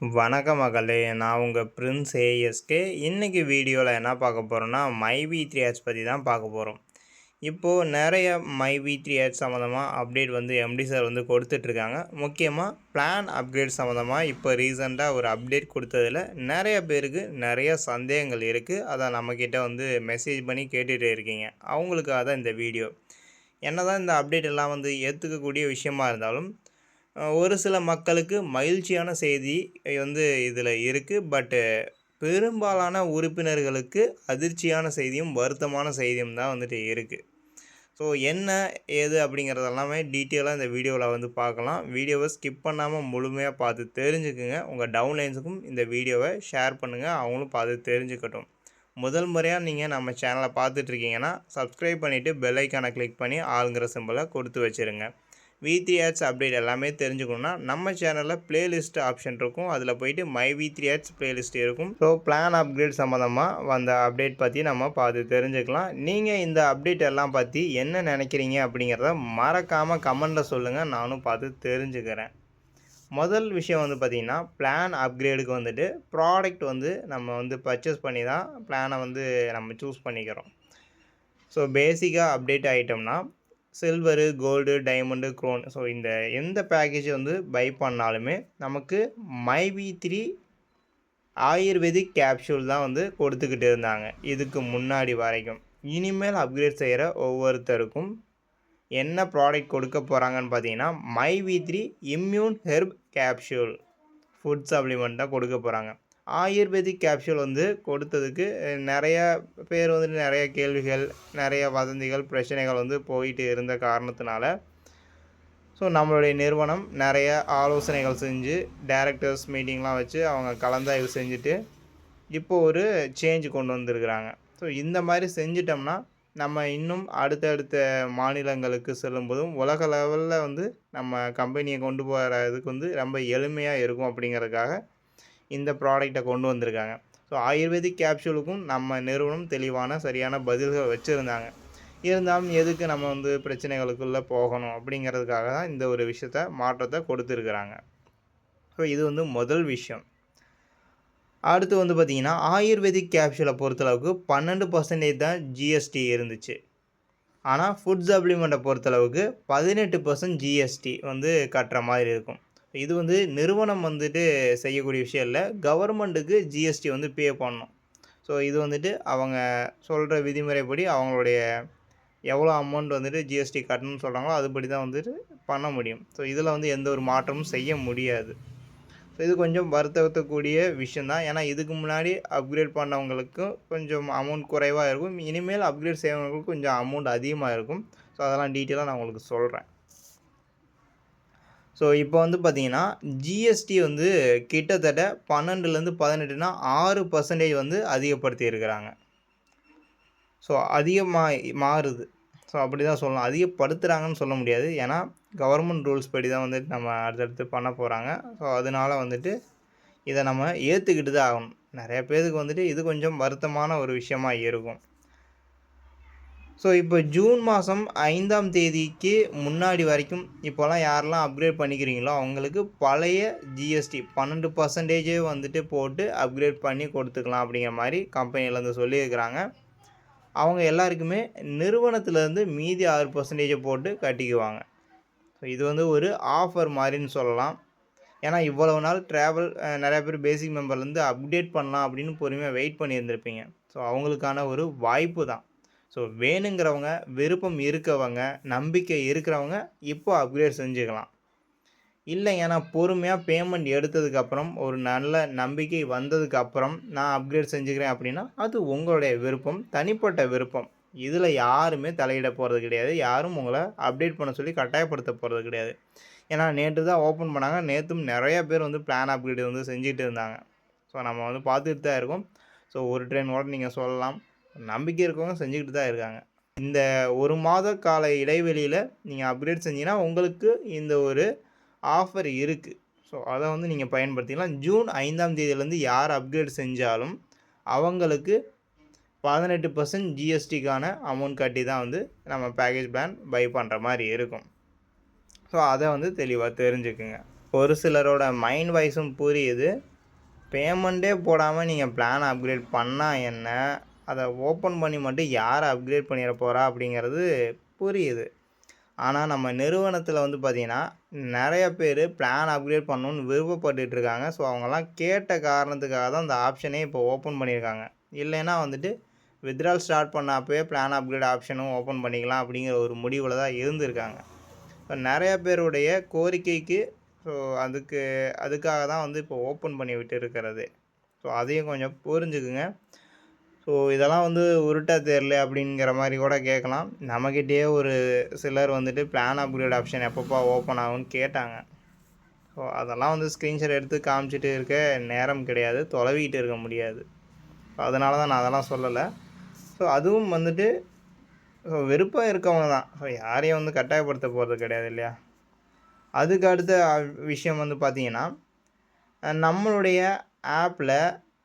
வணக்கம் மகளே நான் உங்கள் பிரின்ஸ் ஏஎஸ்கே. இன்றைக்கி வீடியோவில் என்ன பார்க்க போகிறோன்னா மை வி த்ரீ ஆட்ஸ் பற்றி தான் பார்க்க போகிறோம் இப்போது நிறைய மை வி த்ரீ ஆட்ஸ் சம்மந்தமாக அப்டேட் வந்து எம்டி சார் வந்து கொடுத்துட்ருக்காங்க முக்கியமாக பிளான் அப்கிரேட் சம்மந்தமாக இப்போ ரீசெண்டாக ஒரு அப்டேட் கொடுத்ததில் நிறைய பேருக்கு நிறைய சந்தேகங்கள் இருக்குது அதை நம்மக்கிட்ட வந்து மெசேஜ் பண்ணி கேட்டுகிட்டே இருக்கீங்க. அவங்களுக்காக தான் இந்த வீடியோ. என்ன தான் இந்த அப்டேட் எல்லாம் வந்து ஏற்றுக்கக்கூடிய விஷயமா இருந்தாலும் ஒரு சில மக்களுக்கு மகிழ்ச்சியான செய்தி வந்து இதில் இருக்குது பட்டு பெரும்பாலான உறுப்பினர்களுக்கு அதிர்ச்சியான செய்தியும் வருத்தமான செய்தியும் தான் வந்துட்டு இருக்குது ஸோ என்ன ஏது அப்படிங்கிறதெல்லாமே டீட்டெயிலாக இந்த வீடியோவில் வந்து பார்க்கலாம் வீடியோவை ஸ்கிப் பண்ணாமல் முழுமையாக பார்த்து தெரிஞ்சுக்குங்க. உங்கள் டவுன்லைன்ஸுக்கும் இந்த வீடியோவை ஷேர் பண்ணுங்கள் அவங்களும் பார்த்து தெரிஞ்சுக்கட்டும். முதல் முறையாக நீங்கள் நம்ம சேனலை பார்த்துட்ருக்கீங்கன்னா சப்ஸ்கிரைப் பண்ணிவிட்டு பெல்லைக்கானை கிளிக் பண்ணி ஆளுங்கிற சிம்பிளை கொடுத்து வச்சுருங்க. த்ரீ ஆட்ஸ் அப்டேட் எல்லாமே தெரிஞ்சுக்கணுன்னா நம்ம சேனலில் பிளேலிஸ்ட் ஆப்ஷன் இருக்கும். அதில் போயிட்டு My V three ads playlist இருக்கும். ஸோ பிளான் அப்கிரேட் சம்மந்தமாக வந்த அப்டேட் பற்றி நம்ம பார்த்து தெரிஞ்சுக்கலாம். நீங்கள் இந்த அப்டேட் எல்லாம் பற்றி என்ன நினைக்கிறீங்க அப்படிங்கிறத மறக்காமல் கமெண்டில் சொல்லுங்கள் நானும் பார்த்து தெரிஞ்சுக்கிறேன். முதல் விஷயம் வந்து பார்த்திங்கன்னா பிளான் அப்கிரேடுக்கு வந்துட்டு ப்ராடக்ட் வந்து நம்ம வந்து பர்ச்சேஸ் பண்ணி தான் பிளானை வந்து நம்ம சூஸ் பண்ணிக்கிறோம். ஸோ பேசிக்காக update ஆகிட்டோம்னா silver gold diamond crown so இந்த எந்த பேக்கேஜ் வந்து பை பண்ணாலுமே நமக்கு மைவி த்ரீ ஆயுர்வேதிக் கேப்சூல் தான் வந்து கொடுத்துக்கிட்டு இருந்தாங்க. இதுக்கு முன்னாடி வரைக்கும். இனிமேல் அப்கிரேட் செய்கிற ஒவ்வொருத்தருக்கும் என்ன ப்ராடக்ட் கொடுக்க போகிறாங்கன்னு பார்த்தீங்கன்னா My V three immune herb capsule food supplement தான் கொடுக்க போகிறாங்க ஆயுர்வேதிக் கேப்சூல் வந்து கொடுத்ததுக்கு நிறையா பேர் வந்துட்டு நிறைய கேள்விகள் நிறைய வதந்திகள் பிரச்சனைகள் வந்து போயிட்டு இருந்த காரணத்தினால ஸோ நம்மளுடைய நிறுவனம் நிறைய ஆலோசனைகள் செஞ்சு டேரக்டர்ஸ் மீட்டிங்லாம் வச்சு அவங்க கலந்தாய்வு செஞ்சுட்டு இப்போது ஒரு சேஞ்ச் கொண்டு வந்திருக்கிறாங்க. ஸோ இந்த மாதிரி செஞ்சிட்டோம்னா நம்ம இன்னும் அடுத்தடுத்த மாநிலங்களுக்கு செல்லும்போதும் உலக லெவலில் வந்து நம்ம கம்பெனியை கொண்டு போகிற இதுக்கு வந்து ரொம்ப எளிமையாக இருக்கும் அப்படிங்கிறதுக்காக இந்த ப்ராடக்டை கொண்டு வந்திருக்காங்க. ஸோ ஆயுர்வேதிக் கேப்சூலுக்கும் நம்ம நிறுவனம் தெளிவான சரியான பதில்கள் வச்சுருந்தாங்க. இருந்தாலும் எதுக்கு நம்ம வந்து பிரச்சனைகளுக்குள்ளே போகணும் அப்படிங்கிறதுக்காக தான் இந்த ஒரு விஷயத்த மாற்றத்தை கொடுத்துருக்குறாங்க. ஸோ இது வந்து முதல் விஷயம். அடுத்து வந்து பார்த்திங்கன்னா ஆயுர்வேதிக் கேப்சூலை பொறுத்தளவுக்கு பன்னெண்டு பர்சன்டேஜ் தான் ஜிஎஸ்டி இருந்துச்சு. ஆனால் ஃபுட் சப்ளிமெண்ட்டை பொறுத்தளவுக்கு பதினெட்டு பர்சன்ட் ஜிஎஸ்டி வந்து கட்டுற மாதிரி இருக்கும். இது வந்து நிறுவனம் வந்துட்டு செய்யக்கூடிய விஷயம் இல்லை. கவர்மெண்ட்டுக்கு ஜிஎஸ்டி வந்து பே பண்ணணும். ஸோ இது வந்துட்டு அவங்க சொல்கிற விதிமுறைப்படி அவங்களுடைய எவ்வளோ அமௌண்ட் வந்துட்டு ஜிஎஸ்டி கட்டணும்னு சொல்கிறாங்களோ அதுபடி தான் வந்துட்டு பண்ண முடியும். ஸோ இதில் வந்து எந்த ஒரு மாற்றமும் செய்ய முடியாது. ஸோ இது கொஞ்சம் வருத்தக்கூடிய விஷயந்தான் ஏன்னா இதுக்கு முன்னாடி அப்கிரேட் பண்ணவங்களுக்கும் கொஞ்சம் அமௌண்ட் குறைவாக இருக்கும். இனிமேல் அப்கிரேட் செய்யவங்களுக்கு கொஞ்சம் அமௌண்ட் அதிகமாக இருக்கும். ஸோ அதெல்லாம் டீட்டெயிலாக நான் உங்களுக்கு சொல்கிறேன் ஸோ இப்போ வந்து பார்த்திங்கன்னா ஜிஎஸ்டி வந்து கிட்டத்தட்ட பன்னெண்டுலேருந்து பதினெட்டுனா ஆறு பர்சன்டேஜ் வந்து அதிகப்படுத்தி இருக்கிறாங்க. ஸோ அதிகமாக மாறுது. ஸோ அப்படி தான் சொல்லலாம் அதிகப்படுத்துகிறாங்கன்னு சொல்ல முடியாது. ஏன்னா கவர்மெண்ட் ரூல்ஸ் படி தான் வந்துட்டு நம்ம அடுத்தடுத்து பண்ண போகிறாங்க ஸோ அதனால் வந்துட்டு இதை நம்ம ஏற்றுக்கிட்டு தான் ஆகணும். நிறைய பேருக்கு வந்துட்டு இது கொஞ்சம் வருத்தமான ஒரு விஷயமாக இருக்கும். ஸோ இப்போ ஜூன் மாதம் ஐந்தாம் தேதிக்கு முன்னாடி வரைக்கும் இப்போலாம் யாரெல்லாம் அப்கிரேட் பண்ணிக்கிறீங்களோ அவங்களுக்கு பழைய ஜிஎஸ்டி பன்னெண்டு பர்சன்டேஜே வந்துட்டு போட்டு அப்கிரேட் பண்ணி கொடுத்துக்கலாம் அப்படிங்கிற மாதிரி கம்பெனிலேருந்து சொல்லியிருக்கிறாங்க. அவங்க எல்லாருக்குமே நிறுவனத்துலேருந்து மீதி ஆறு பர்சன்டேஜை போட்டு கட்டிக்குவாங்க. ஸோ இது வந்து ஒரு ஆஃபர் மாதிரின்னு சொல்லலாம். ஏன்னா இவ்வளவு நாள் ட்ராவல் நிறையா பேர் பேசிக் மெம்பர்லேருந்து அப்டேட் பண்ணலாம் அப்படின்னு பொறுமையாக வெயிட் பண்ணியிருந்திருப்பீங்க. ஸோ அவங்களுக்கான ஒரு வாய்ப்பு தான். ஸோ வேணுங்கிறவங்க விருப்பம் இருக்கவங்க நம்பிக்கை இருக்கிறவங்க இப்போ அப்கிரேட் செஞ்சுக்கலாம். இல்லை ஏன்னா பொறுமையாக பேமெண்ட் எடுத்ததுக்கப்புறம் ஒரு நல்ல நம்பிக்கை வந்ததுக்கப்புறம் நான் அப்கிரேட் செஞ்சுக்கிறேன் அப்படின்னா அது உங்களுடைய விருப்பம் தனிப்பட்ட விருப்பம். இதில் யாருமே தலையிட போகிறது கிடையாது. யாரும் உங்களை அப்டேட் பண்ண சொல்லி கட்டாயப்படுத்த போகிறது கிடையாது. ஏன்னா நேற்று தான் ஓப்பன் பண்ணாங்க. நேற்றும் நிறைய பேர் வந்து பிளான் அப்கிரேட் வந்து செஞ்சுட்டு இருந்தாங்க. ஸோ நம்ம வந்து பார்த்துட்டு தான் இருக்கோம். ஸோ ஒரு ட்ரெயின் கூட நீங்கள் சொல்லலாம். நம்பிக்கை இருக்கவங்க செஞ்சுக்கிட்டு தான் இருக்காங்க. இந்த ஒரு மாத கால இடைவெளியில் நீங்கள் அப்கிரேட் செஞ்சீங்கன்னா உங்களுக்கு இந்த ஒரு ஆஃபர் இருக்குது ஸோ அதை வந்து நீங்கள் பயன்படுத்திக்கலாம். ஜூன் ஐந்தாம் தேதியிலேருந்து யார் அப்கிரேட் செஞ்சாலும் அவங்களுக்கு பதினெட்டு பர்சன்ட் ஜிஎஸ்டிக்கான அமௌண்ட் கட்டி தான் வந்து நம்ம பேக்கேஜ் பிளான் பை பண்ணுற மாதிரி இருக்கும். ஸோ அதை வந்து தெளிவாக தெரிஞ்சுக்குங்க. ஒரு சிலரோட மைண்ட் வைஸும் புரியுது. பேமெண்ட்டே போடாமல் நீங்கள் பிளான் அப்கிரேட் பண்ணால் என்ன? அதை ஓப்பன் பண்ணி மட்டும் யார் அப்கிரேட் பண்ணிட போகிறா அப்படிங்கிறது புரியுது. ஆனால் நம்ம நிறுவனத்தில் வந்து பார்த்திங்கன்னா நிறைய பேர் பிளான் அப்கிரேட் பண்ணணுன்னு விருப்பப்பட்டுட்டு இருக்காங்க. ஸோ அவங்கெல்லாம் கேட்ட காரணத்துக்காக தான் அந்த ஆப்ஷனே இப்போ ஓப்பன் பண்ணியிருக்காங்க. இல்லைன்னா வந்துட்டு வித்ட்ரால் ஸ்டார்ட் பண்ண அப்போயே பிளான் அப்கிரேட் ஆப்ஷனும் ஓப்பன் பண்ணிக்கலாம் அப்படிங்கிற ஒரு முடிவில் தான் இருந்திருக்காங்க. இப்போ நிறைய பேருடைய கோரிக்கைக்கு ஸோ அதுக்கு அதுக்காக தான் வந்து இப்போ ஓப்பன் பண்ணி விட்டு இருக்கிறது. ஸோ அதையும் கொஞ்சம் புரிஞ்சுக்குங்க. ஸோ இதெல்லாம் வந்து உருட்டா தெரில அப்படிங்கிற மாதிரி கூட கேட்கலாம். நம்மக்கிட்டேயே ஒரு சிலர் வந்துட்டு பிளான் அப்கிரேட் ஆப்ஷன் எப்பப்போ ஓப்பன் ஆகும்னு கேட்டாங்க. ஸோ அதெல்லாம் வந்து ஸ்க்ரீன்ஷாட் எடுத்து காமிச்சிட்டு இருக்க நேரம் கிடையாது. தொலைவிக்கிட்டு இருக்க முடியாது. ஸோ அதனால தான் நான் அதெல்லாம் சொல்லலை. ஸோ அதுவும் வந்துட்டு ஸோ வெறுப்பாக இருக்கவங்க தான். ஸோ யாரையும் வந்து கட்டாயப்படுத்த போகிறது கிடையாது இல்லையா? அதுக்கு அடுத்த விஷயம் வந்து பார்த்திங்கன்னா நம்மளுடைய ஆப்பில்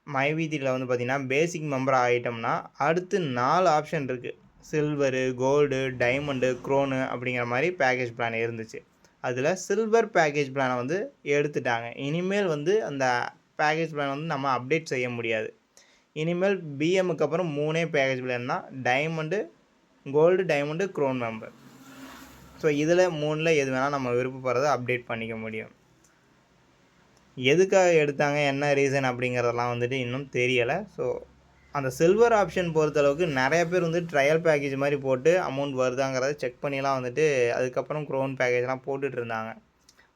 மைவீதியில் வந்து பார்த்திங்கன்னா பேசிக் மெம்பர் ஆகிட்டோம்னா அடுத்து நாலு ஆப்ஷன் இருக்குது சில்வரு கோல்டு டைமண்டு க்ரோனு அப்படிங்கிற மாதிரி பேக்கேஜ் பிளான் இருந்துச்சு. அதில் சில்வர் பேக்கேஜ் பிளானை வந்து எடுத்துட்டாங்க. இனிமேல் வந்து அந்த பேக்கேஜ் பிளான் வந்து நம்ம அப்டேட் செய்ய முடியாது. இனிமேல் பிஎம்முக்கு அப்புறம் மூணே பேக்கேஜ் பிளான் தான். Diamond gold diamond crown member so இதில் மூணில் எது வேணால் நம்ம விருப்பப்படுறதை அப்டேட் பண்ணிக்க முடியும். எதுக்காக எடுத்தாங்க என்ன ரீசன் அப்படிங்கிறதெல்லாம் வந்துட்டு இன்னும் தெரியலை. ஸோ அந்த சில்வர் ஆப்ஷன் பொறுத்தளவுக்கு நிறைய பேர் வந்து ட்ரையல் பேக்கேஜ் மாதிரி போட்டு அமௌண்ட் வருதாங்கிறத செக் பண்ணிலாம் வந்துட்டு அதுக்கப்புறம் க்ரோன் பேக்கேஜ்லாம் போட்டுட்டு இருந்தாங்க.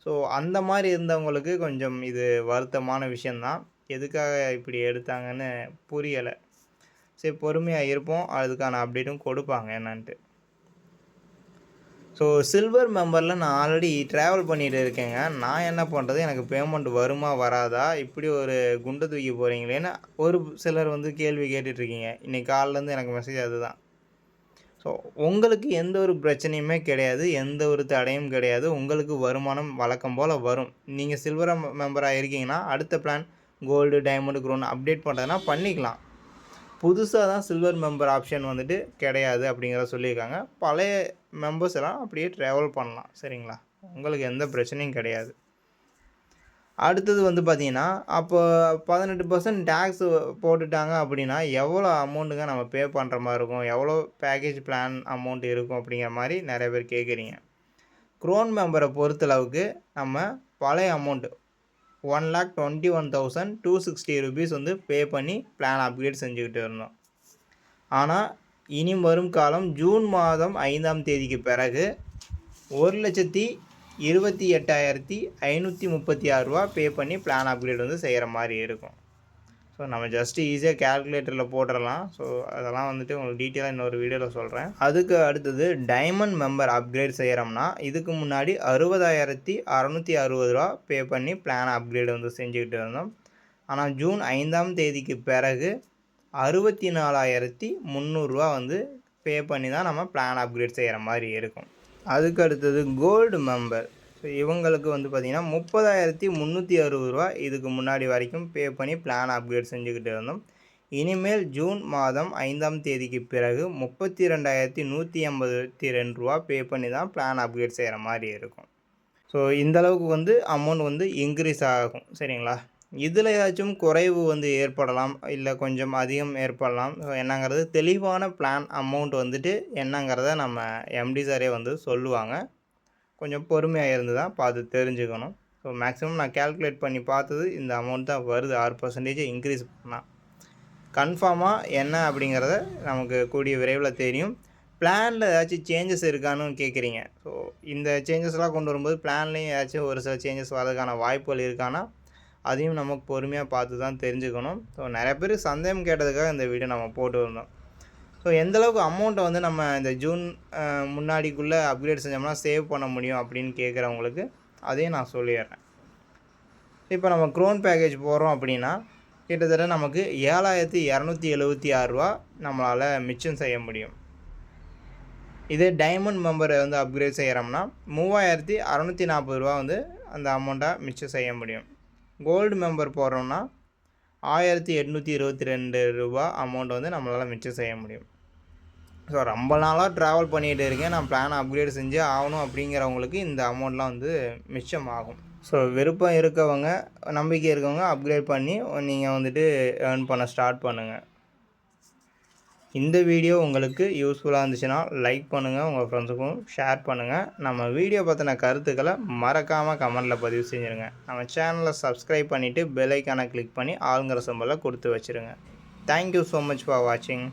ஸோ அந்த மாதிரி இருந்தவங்களுக்கு கொஞ்சம் இது வருத்தமான விஷயந்தான் எதுக்காக இப்படி எடுத்தாங்கன்னு புரியலை. சரி பொறுமையாக இருப்போம். அதுக்கான அப்டேட்டும் கொடுப்பாங்க என்னன்ட்டு. ஸோ சில்வர் மெம்பரில் நான் ஆல்ரெடி ட்ராவல் பண்ணிகிட்டு இருக்கேங்க. நான் என்ன பண்ணுறது எனக்கு பேமெண்ட் வருமா வராதா? இப்படி ஒரு குண்டை தூக்கி போகிறீங்களேன்னு ஒரு சிலர் வந்து கேள்வி கேட்டுட்ருக்கீங்க இன்றைக்கி காலிலேருந்து எனக்கு மெசேஜ் அதுதான். ஸோ உங்களுக்கு எந்த ஒரு பிரச்சனையுமே கிடையாது. எந்த ஒரு தடையும் கிடையாது. உங்களுக்கு வருமானம் வழக்கம் போல் வரும். நீங்கள் சில்வர் மெம்பராக இருக்கீங்கன்னா அடுத்த plan gold diamond crown update பண்ணுறதுனா பண்ணிக்கலாம். புதுசாக தான் சில்வர் மெம்பர் ஆப்ஷன் வந்துட்டு கிடையாது அப்படிங்கிறத சொல்லியிருக்காங்க. பழைய மெம்பர்ஸ் எல்லாம் அப்படியே ட்ராவல் பண்ணலாம். சரிங்களா? உங்களுக்கு எந்த பிரச்சனையும் கிடையாது. அடுத்தது வந்து பார்த்தீங்கன்னா அப்போ பதினெட்டு பர்சன்ட் டேக்ஸ் போட்டுட்டாங்க அப்படின்னா எவ்வளோ அமௌண்ட்டுங்க நம்ம பே பண்ணுற மாதிரி இருக்கும்? எவ்வளோ பேக்கேஜ் பிளான் அமௌண்ட் இருக்கும் அப்படிங்கிற மாதிரி நிறைய பேர் கேட்குறீங்க க்ரோன் மெம்பரை பொறுத்தளவுக்கு நம்ம பழைய amount one lakh twenty one thousand two sixty rupees வந்து பே பண்ணி பிளான் அப்கிரேட் செஞ்சுக்கிட்டு இருந்தோம். ஆனால் இனி வரும் காலம் ஜூன் மாதம் ஐந்தாம் தேதிக்கு பிறகு ஒரு லட்சத்தி இருபத்தி எட்டாயிரத்தி ஐநூற்றி முப்பத்தி ஆறு ரூபா பே பண்ணி பிளான் அப்கிரேட் வந்து செய்கிற மாதிரி இருக்கும். ஸோ நம்ம ஜஸ்ட்டு ஈஸியாக கேல்குலேட்டரில் போட்டுடலாம் ஸோ அதெல்லாம் வந்துட்டு உங்களுக்கு டீட்டெயிலாக இன்னொரு வீடியோவில் சொல்கிறேன் அதுக்கு அடுத்தது டைமண்ட் மெம்பர் அப்கிரேட் செய்கிறோம்னா இதுக்கு முன்னாடி அறுபதாயிரத்தி அறநூற்றி அறுபது ரூபா பே பண்ணி பிளான் அப்கிரேட் வந்து செஞ்சுக்கிட்டு இருந்தோம். ஆனால் ஜூன் ஐந்தாம் தேதிக்கு பிறகு அறுபத்தி நாலாயிரத்தி முந்நூறுரூவா வந்து பே பண்ணி தான் நம்ம பிளான் அப்கிரேட் செய்கிற மாதிரி இருக்கும். அதுக்கு அடுத்தது கோல்டு மெம்பர் ஸோ இவங்களுக்கு வந்து பார்த்திங்கன்னா முப்பதாயிரத்தி முந்நூற்றி அறுபது ரூபா இதுக்கு முன்னாடி வரைக்கும் பே பண்ணி பிளான் அப்கிரேட் செஞ்சுக்கிட்டு இருந்தோம். இனிமேல் ஜூன் மாதம் ஐந்தாம் தேதிக்கு பிறகு முப்பத்தி ரெண்டாயிரத்தி நூற்றி ஐம்பத்தி ரெண்டு ரூபா பே பண்ணி தான் பிளான் அப்கிரேட் செய்கிற மாதிரி இருக்கும். ஸோ இந்தளவுக்கு வந்து அமௌண்ட் வந்து இன்க்ரீஸ் ஆகும். சரிங்களா? இதில் ஏதாச்சும் குறைவு வந்து ஏற்படலாம் இல்லை கொஞ்சம் அதிகம் ஏற்படலாம் ஸோ என்னங்கிறது தெளிவான பிளான் அமௌண்ட் வந்துட்டு என்னங்கிறத நம்ம எம்டி சாரே வந்து சொல்லுவாங்க. கொஞ்சம் பொறுமையாக இருந்து தான் பார்த்து தெரிஞ்சுக்கணும். ஸோ மேக்ஸிமம் நான் கேல்குலேட் பண்ணி பார்த்தது இந்த அமௌண்ட் தான் வருது. ஆறு பர்சன்டேஜ் இன்க்ரீஸ் பண்ணால் கன்ஃபார்மாக என்ன அப்படிங்கிறத நமக்கு கூடிய விரைவில் தெரியும். பிளானில் ஏதாச்சும் சேஞ்சஸ் இருக்கான்னு கேட்குறீங்க ஸோ இந்த சேஞ்சஸ்லாம் கொண்டு வரும்போது பிளான்லேயும் ஏதாச்சும் ஒரு சில சேஞ்சஸ் வரதுக்கான வாய்ப்புகள் இருக்கானா? அதையும் நமக்கு பொறுமையாக பார்த்து தான் தெரிஞ்சுக்கணும். ஸோ நிறைய பேர் சந்தேகம் கேட்டதுக்காக இந்த வீடியோ நம்ம போட்டு வந்தோம். ஸோ எந்தளவுக்கு அமௌண்ட்டை வந்து நம்ம இந்த ஜூன் முன்னாடிக்குள்ளே அப்கிரேட் செஞ்சோம்னா சேவ் பண்ண முடியும் அப்படின்னு கேட்குறவங்களுக்கு அதையும் நான் சொல்லிடுறேன். இப்போ நம்ம க்ரோன் பேக்கேஜ் போகிறோம் அப்படின்னா கிட்டத்தட்ட நமக்கு ஏழாயிரத்தி இரநூத்தி எழுபத்தி ஆறுரூவா நம்மளால் மிச்சம் செய்ய முடியும். இதே டைமண்ட் மெம்பரை வந்து அப்கிரேட் செய்கிறோம்னா மூவாயிரத்தி அறநூற்றி நாற்பது ரூபா வந்து அந்த அமௌண்ட்டாக மிச்சம் செய்ய முடியும். கோல்டு மெம்பர் போடுறோம்னா ஆயிரத்தி எட்நூற்றி இருபத்தி ரெண்டு ரூபா அமௌண்ட் வந்து நம்மளால் மிச்சம் செய்ய முடியும். ஸோ ரொம்ப நாளாக ட்ராவல் பண்ணிகிட்டு இருக்கேன். நான் பிளான் அப்கிரேட் செஞ்சு ஆகணும் அப்படிங்கிறவங்களுக்கு இந்த அமௌண்ட்லாம் வந்து மிச்சம் ஆகும் ஸோ விருப்பம் இருக்கவங்க நம்பிக்கை இருக்கவங்க அப்கிரேட் பண்ணி நீங்கள் வந்துட்டு ஏர்ன் பண்ண ஸ்டார்ட் பண்ணுங்கள் இந்த வீடியோ உங்களுக்கு யூஸ்ஃபுல்லாக இருந்துச்சுன்னா லைக் பண்ணுங்கள் உங்கள் ஃப்ரெண்ட்ஸுக்கும் ஷேர் பண்ணுங்கள் நம்ம வீடியோ பற்றின கருத்துக்களை மறக்காமல் கமெண்டில் பதிவு செஞ்சுருங்க. நம்ம சேனலை சப்ஸ்கிரைப் பண்ணிவிட்டு பெல் ஐக்கானை கிளிக் பண்ணி ஆளுங்கிற சிம்பலை கொடுத்து வச்சுருங்க. தேங்க்யூ ஸோ மச் ஃபார் வாட்சிங்